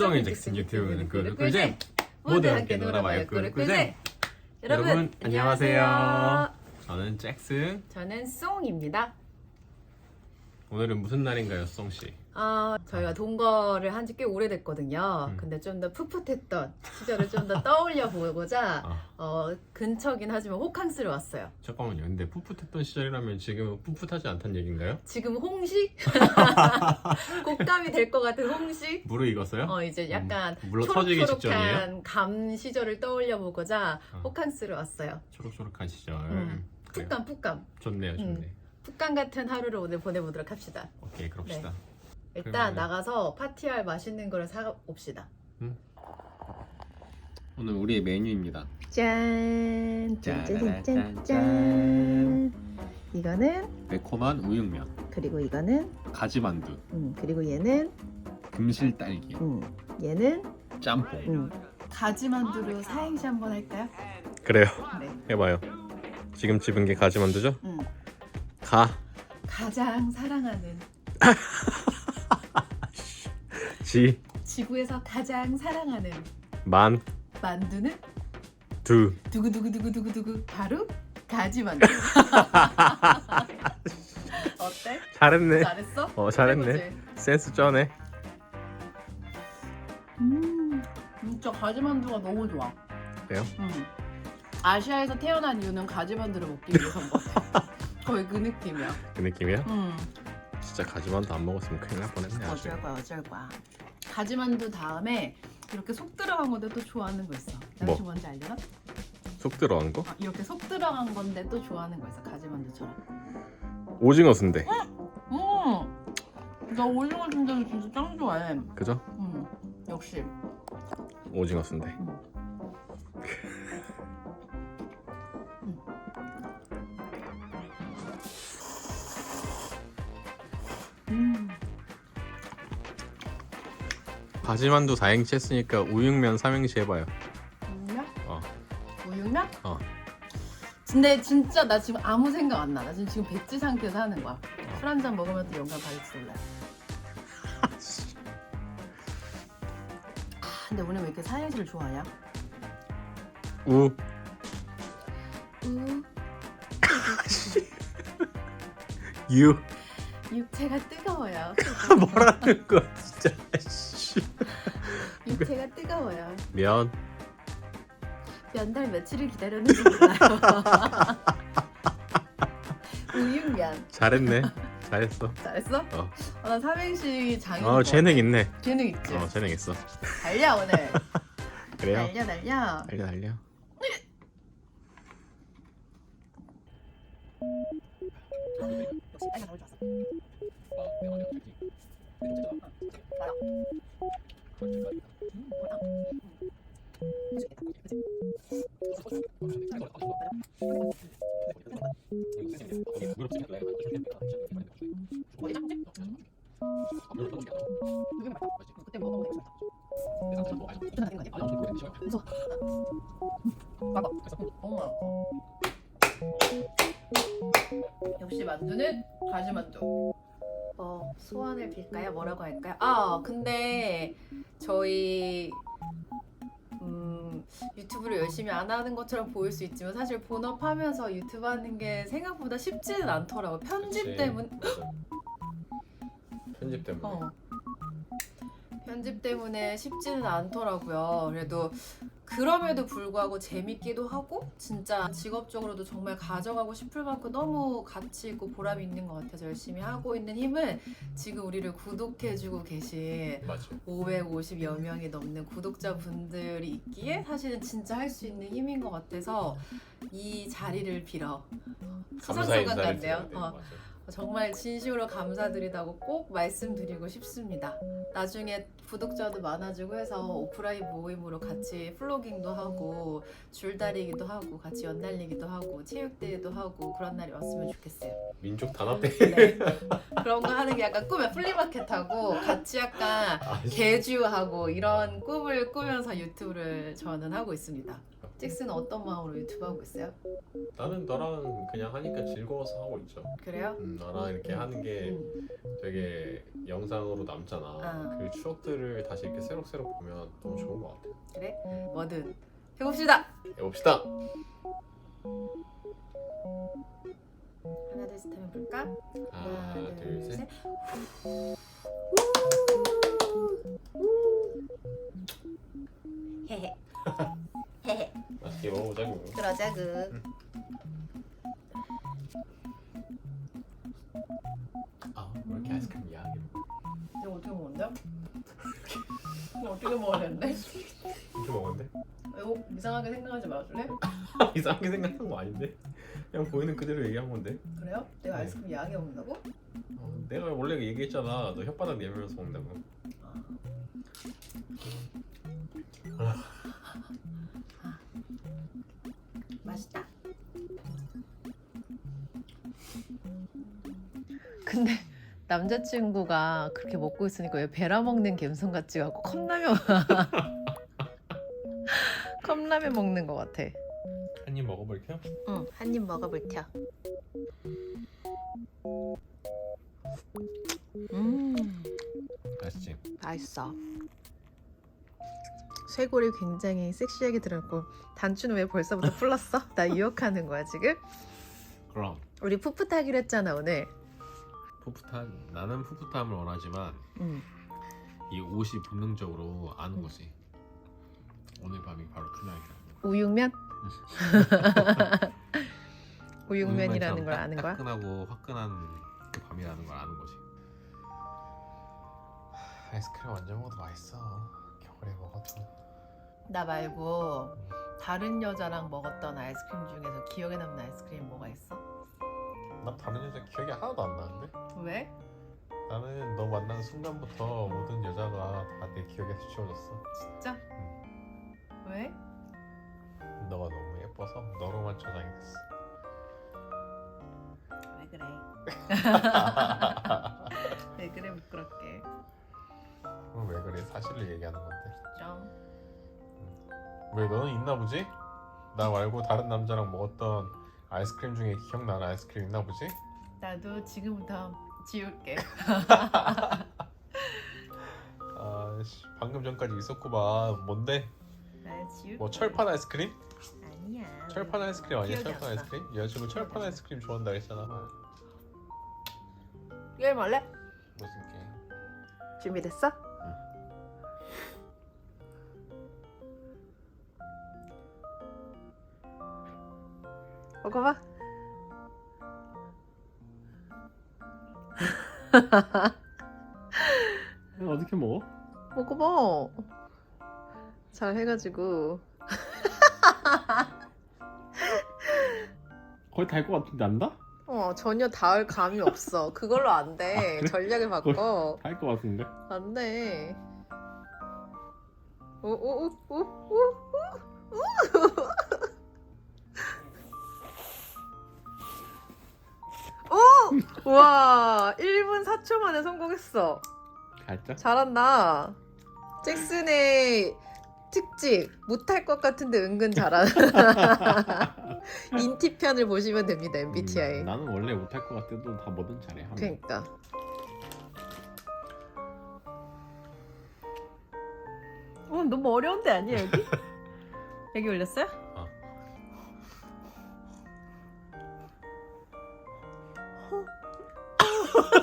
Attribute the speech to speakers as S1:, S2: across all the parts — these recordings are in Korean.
S1: 송인 잭슨 유튜브는 꿀 꿀잼. 모두 함께 놀아봐요 꿀 꿀잼.
S2: 여러분
S1: 안녕하세요. 저는 잭슨.
S2: 저는 송입니다.
S1: 오늘은 무슨 날인가요 송씨?
S2: 아, 저희가 동거를 한 지 꽤 오래됐거든요.
S1: 음.
S2: 근데 좀 더 풋풋했던 시절을 좀 더 떠올려 보고자
S1: 아
S2: 어, 근처긴 하지만 호캉스를 왔어요.
S1: 잠깐만요 근데 풋풋했던 시절이라면 지금은 풋풋하지 않단 얘기인가요?
S2: 지금 홍시? 곶감이 될 것 같은 홍시?
S1: 무르익었어요?
S2: 어, 이제 약간
S1: 음, 물러 터지기 직전이에요?
S2: 초록초록한 감 시절을 떠올려 보고자
S1: 어.
S2: 호캉스를 왔어요.
S1: 초록초록한 시절
S2: 음.
S1: 그래요.
S2: 풋감, 풋감.
S1: 좋네요 좋네
S2: 음. 풋감 같은 하루를 오늘 보내보도록 합시다.
S1: 오케이 그럽시다
S2: 일단
S1: 그러면은-
S2: 나가서 파티할 맛있는 거를 사 옵시다.
S1: 오늘 우리의 메뉴입니다
S2: 짠!
S1: 짜라라짠.
S2: 이거는
S1: 매콤한 우육면
S2: 그리고 이거는
S1: 가지만두
S2: 음, 그리고 얘는
S1: 금실 딸기
S2: 음, 얘는
S1: 짬뽕
S2: 음. 가지만두로 사행시 한번 할까요?
S1: 그래요
S2: 네.
S1: 해봐요 지금 집은 게 가지 만두죠?
S2: 음.
S1: 가
S2: 가장 사랑하는
S1: 지,
S2: 지구에서 가장 사랑하는
S1: 만,
S2: 만두는
S1: 두.
S2: 두구두구두구두구두구 바로 가지 만두. 어때?
S1: 잘했네.
S2: 잘했어?
S1: 어, 잘했네.
S2: 해보지.
S1: 센스 쩌네.
S2: 음, 진짜 가지 만두가 너무 좋아.
S1: 그래요?
S2: 음. 아시아에서 태어난 이유는 가지 만두를 먹기 위해서인 것 같아. 거의 그 느낌이야.
S1: 그 느낌이야?
S2: 음.
S1: 진짜 가지만두 안 먹었으면 큰일 날 뻔했네 아주.
S2: 어쩔 거야, 어쩔 거야. 가지만두 다음에 이렇게 속 들어간 건데 또 좋아하는 거 있어. 나
S1: 뭐?
S2: 혹시 뭔지 알려나?
S1: 속 들어간 거?
S2: 아, 이렇게 속 들어간 건데 또 좋아하는 거 있어. 가지만두처럼.
S1: 오징어 순대.
S2: 음, 나 오징어 순대를 진짜 짱 좋아해.
S1: 그죠?
S2: 음, 역시.
S1: 오징어 순대.
S2: 음,
S1: 가지만두 4행시 했으니까 우육면 3행시 해봐요.
S2: 우육면?
S1: 어.
S2: 우육면?
S1: 어.
S2: 근데 진짜 나 지금 아무 생각 안 나. 나 지금 지금 백지 상태에서 하는 거야. 술 한 잔 먹으면 또 영감 받을지 몰라. 아, 근데 오늘 왜 이렇게 사행시를 좋아하냐?
S1: 우,
S2: 우,
S1: 유.
S2: 육체가 뜨거워요.
S1: 뭐라는 거야 진짜. 씨.
S2: 육체가 뜨거워요.
S1: 면,
S2: 몇 달 며칠을 기다렸는지 몰라요. 우육면.
S1: 잘했네. 잘했어.
S2: 잘했어?
S1: 어.
S2: 아, 나 삼행시 장인.
S1: 어 재능 있네.
S2: 재능 있지.
S1: 어 재능 있어.
S2: 달려 오늘.
S1: 그래요?
S2: 달려 달려.
S1: 달려 달려.
S2: 소원을 빌까요? 뭐라고 할까요? 아 근데 저희 음, 유튜브를 열심히 안 하는 것처럼 보일 수 있지만 사실 본업하면서 유튜브 하는 게 생각보다 쉽지는 않더라고. 편집 때문.
S1: 편집 때문에.
S2: 어. 편집 때문에 쉽지는 않더라고요. 그래도 그럼에도 불구하고 재밌기도 하고 진짜 직업적으로도 정말 가져가고 싶을 만큼 너무 가치 있고 보람이 있는 것 같아서 열심히 하고 있는 힘은 지금 우리를 구독해주고 계신
S1: 맞죠.
S2: 550여 명이 넘는 구독자분들이 있기에 사실은 진짜 할 수 있는 힘인 것 같아서 이 자리를 빌어 수상소감 같네요. 어, 정말 진심으로 감사드리다고 꼭 말씀드리고 싶습니다. 나중에 구독자도 많아지고 해서 오프라인 모임으로 같이 플로깅도 하고 줄다리기도 하고 같이 연날리기도 하고 체육대회도 하고 그런 날이 왔으면 좋겠어요.
S1: 민족 단합대.
S2: 네. 그런 거 하는 게 약간 꿈에 플리마켓하고 같이 약간 개주하고 이런 꿈을 꾸면서 유튜브를 저는 하고 있습니다. 잭스는 어떤 마음으로 유튜브 하고 있어요?
S1: 나는 너랑 그냥 하니까 즐거워서 하고 있죠.
S2: 그래요?
S1: 음, 나랑 이렇게 하는 게
S2: 음.
S1: 되게 영상으로 남잖아.
S2: 아.
S1: 그 추억들을 다시 이렇게 새록새록 보면 너무 좋은 것 같아.
S2: 그래? 뭐든 해봅시다.
S1: 해봅시다.
S2: 하나 둘셋 하면 볼까?
S1: 하나, 둘, 셋.
S2: 헤헤.
S1: 맛있게 먹어보자고.
S2: 그러자구.
S1: 아, 왜 이렇게 아이스크림 이야기
S2: 이거 어떻게 먹는데? 이거 어떻게 먹어야 되는데?
S1: 이렇게 먹었는데?
S2: 이거 이상하게 생각하지 말아줄래?
S1: 이상하게 생각한 거 아닌데? 그냥 보이는 그대로 얘기한 건데?
S2: 그래요? 내가
S1: 네.
S2: 아이스크림 야하게 먹는다고?
S1: 어, 내가 원래 얘기했잖아. 너 혓바닥 내밀면서 먹는다고.
S2: 맛있다. 근데 남자친구가 그렇게 먹고 있으니까 왜 베라 먹는 갬성 같지 않고 컵라면 컵라면 먹는 것 같아.
S1: 한 입 먹어볼게요.
S2: 응, 한 입 먹어볼 텨. 음,
S1: 맛있지?
S2: 맛있어. 쇄골이 굉장히 섹시하게 들었고 단추는 왜 벌써부터 풀렀어? 나 유혹하는 거야 지금?
S1: 그럼
S2: 우리 풋풋하기로 했잖아 오늘.
S1: 풋풋한 나는 풋풋함을 원하지만
S2: 응.
S1: 이 옷이 본능적으로 아는 거지. 오늘 밤이 바로 그날이다.
S2: 우육면? 우육면이라는 걸 아는 거야?
S1: 따끈하고 화끈한 그 밤이라는 걸 아는 거지. 하, 아이스크림 언제 먹어도 맛있어. 겨울에 먹어도.
S2: 나 말고 다른 여자랑 먹었던 아이스크림 중에서 기억에 남는 아이스크림 뭐가 있어?
S1: 나 다른 여자 기억이 하나도 안 나는데?
S2: 왜?
S1: 나는 너 만난 순간부터 모든 여자가 다 내 기억에서 지워졌어.
S2: 진짜? 왜?
S1: 너가 너무 예뻐서 너로만 저장이 됐어.
S2: 왜 그래? 왜 그래 부끄럽게?
S1: 그럼 왜 그래? 사실을 얘기하는 건데.
S2: 좀.
S1: 왜 너는 있나 보지? 나 말고 다른 남자랑 먹었던 아이스크림 중에 기억나는 아이스크림 있나 보지?
S2: 나도 지금부터 지울게.
S1: 아씨 방금 전까지 있었구만 뭔데?
S2: 나 지울게.
S1: 뭐 철판 아이스크림?
S2: 아니야.
S1: 철판 아이스크림 아니야?
S2: 기억이
S1: 철판
S2: 안 나.
S1: 아이스크림? 여자친구 철판 아이스크림 좋아한다 했잖아
S2: 게임 할래?
S1: 무슨?
S2: 준비됐어? 먹어봐.
S1: 어떻게 먹어?
S2: 먹어봐. 잘 해가지고.
S1: 거의 달 것 같은데 안다?
S2: 어 전혀 닿을 감이 없어. 그걸로 안 돼.
S1: 아, 그래?
S2: 전략을 바꿔.
S1: 달것 같은데?
S2: 안 돼. 오오 오 오 오 오! 와 1분 4초 만에 성공했어.
S1: 갈자?
S2: 잘한다. 잭슨의 특집 못할 것 같은데 은근 잘하는 인티 편을 보시면 됩니다 MBTI.
S1: 음, 나는 원래 못할 것 같아도 다 뭐든 잘해 하면.
S2: 그러니까. 어 너무 어려운데 아니야 여기? 여기 올렸어요?
S1: 어.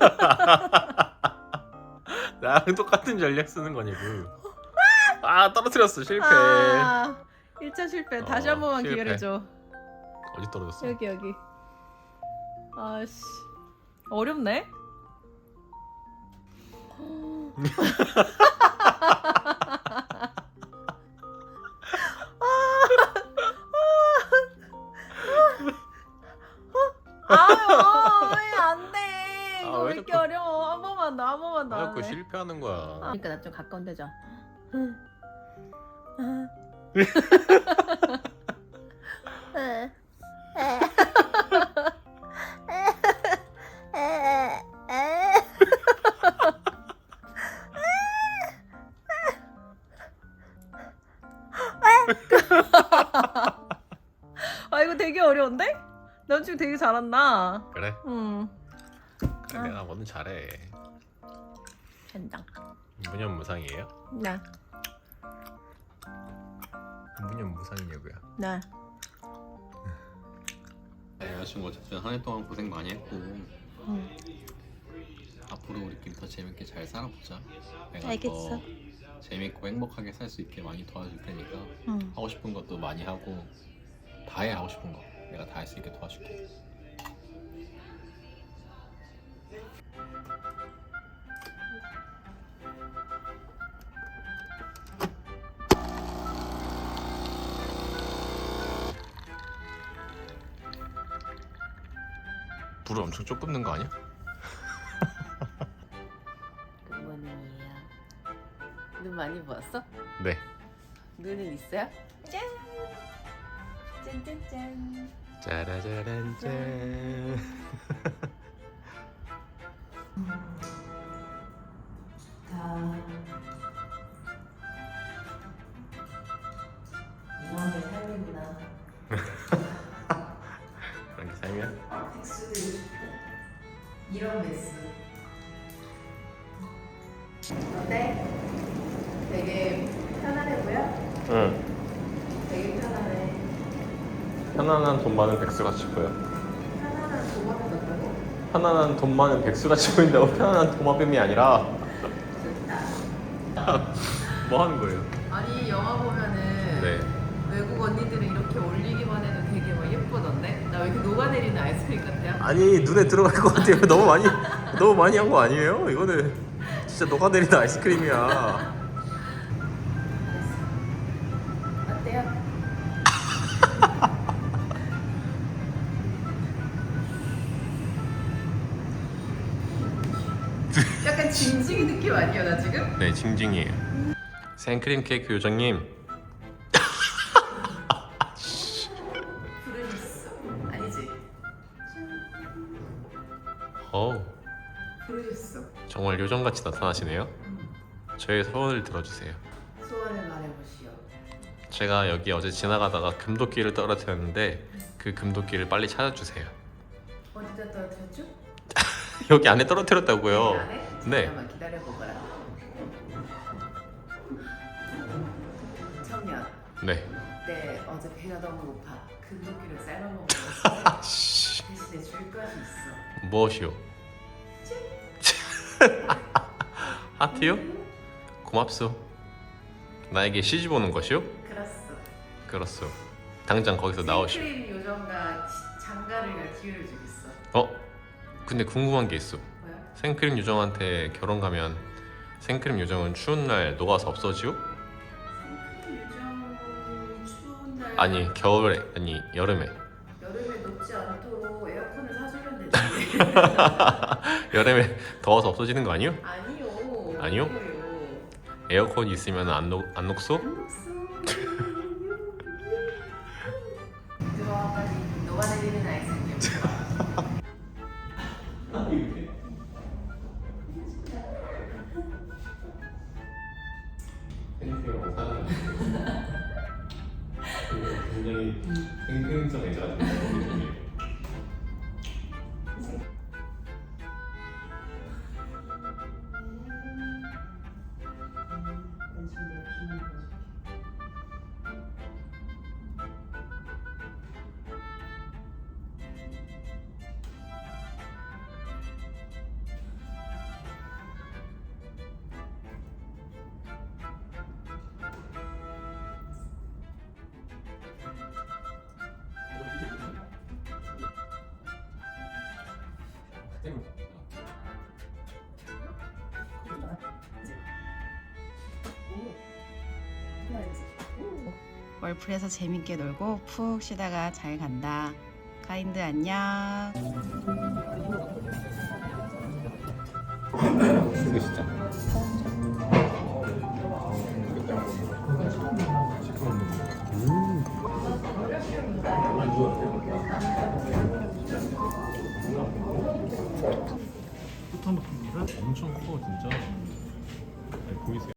S1: 나랑 똑같은 전략 쓰는 거냐고. 아 떨어뜨렸어 실패.
S2: 아 1차 실패. 다시
S1: 어,
S2: 한 번만
S1: 실패.
S2: 기회를 줘.
S1: 어디 떨어졌어?
S2: 여기 여기. 아씨 어렵네. 아유 안 돼. 이거
S1: 아, 왜
S2: 왜 이렇게
S1: 자꾸-
S2: 어려워? 한 번만 더, 한 번만 더.
S1: 왜 자꾸
S2: 하네.
S1: 실패하는 거야.
S2: 아, 그러니까 나 좀 가까운 데죠. 되게 잘한다.
S1: 그래?
S2: 응.
S1: 그래
S2: 아.
S1: 내가 뭐든 잘해
S2: 된장.
S1: 무념 무상이에요?
S2: 네.
S1: 무념 무상이냐고요
S2: 네.
S3: 네, 여자친구 어쨌든 한 해 동안 고생 많이 했고
S2: 응.
S3: 앞으로 우리끼리 더 재밌게 잘 살아보자. 내가
S2: 알겠어.
S3: 더 재밌고 행복하게 살 수 있게 많이 도와줄 테니까
S2: 응.
S3: 하고 싶은 것도 많이 하고 다 해 하고 싶은 거 내가 다 할 수 있게 도와줄게.
S1: 불을 엄청 쪽 끄는 거 아니야?
S2: 굿모닝이에요. 눈 많이 부었어?
S1: 네
S2: 눈은 있어요? 짠! 짠짠짠.
S1: 짜라짜란 짠 편안한 돈 많은 백수같이 보여
S2: 편안한
S1: 돈 많은 백수같이 보인다고 편안한 도마뱀이 아니라. 뭐 하는 거예요?
S2: 아니 영화 보면은
S1: 네
S2: 외국 언니들은 이렇게 올리기만 해도 되게 막 예쁘던데? 나 왜 이렇게 녹아내리는 아이스크림 같아요?
S1: 아니 눈에 들어갈 것 같아요 너무 많이 너무 많이 한 거 아니에요? 이거는 진짜 녹아내리는 아이스크림이야 네 징징이에요. 생크림 케이크 요정님.
S2: 부르셨어? 아니지?
S1: 어우.
S2: 부르셨어?
S1: 정말 요정같이 나타나시네요. 저의 소원을 들어주세요.
S2: 소원을 말해보시오.
S1: 제가 여기 어제 지나가다가 금도끼를 떨어뜨렸는데 그 금도끼를 빨리 찾아주세요.
S2: 어디다 떨어뜨렸죠?
S1: 여기 안에 떨어뜨렸다고요?
S2: 안에?
S1: 네.
S2: 잠깐만 기다려보거라
S1: 네
S2: 네 어제 배가 너무 고파 금도끼를 삶아먹었어
S1: 아씨
S2: 대신에 줄 것이 있어
S1: 무엇이요? 하트요? 고맙소 나에게 시집 오는 것이요?
S2: 그렇소
S1: 그렇소 당장 거기서 나오시오
S2: 생크림 요정과 시- 장가를 기회를 주겠어
S1: 어? 근데 궁금한 게 있어
S2: 뭐야?
S1: 생크림 요정한테 결혼 가면 생크림 요정은 추운 날 녹아서 없어지요? 아니 겨울에 아니 여름에
S2: 여름에 녹지 않도록 에어컨을 사주면 되지
S1: 여름에 더워서 없어지는 거 아니요?
S2: 아니요
S1: 아니요? 에어컨 있으면 안, 녹, 안 녹소?
S2: 들어 월풀에서 재밌게 놀고 푹 쉬다가 잘 간다. 카인드 안녕.
S1: 이거 진짜 엄청 커 진짜. 네, 보이세요?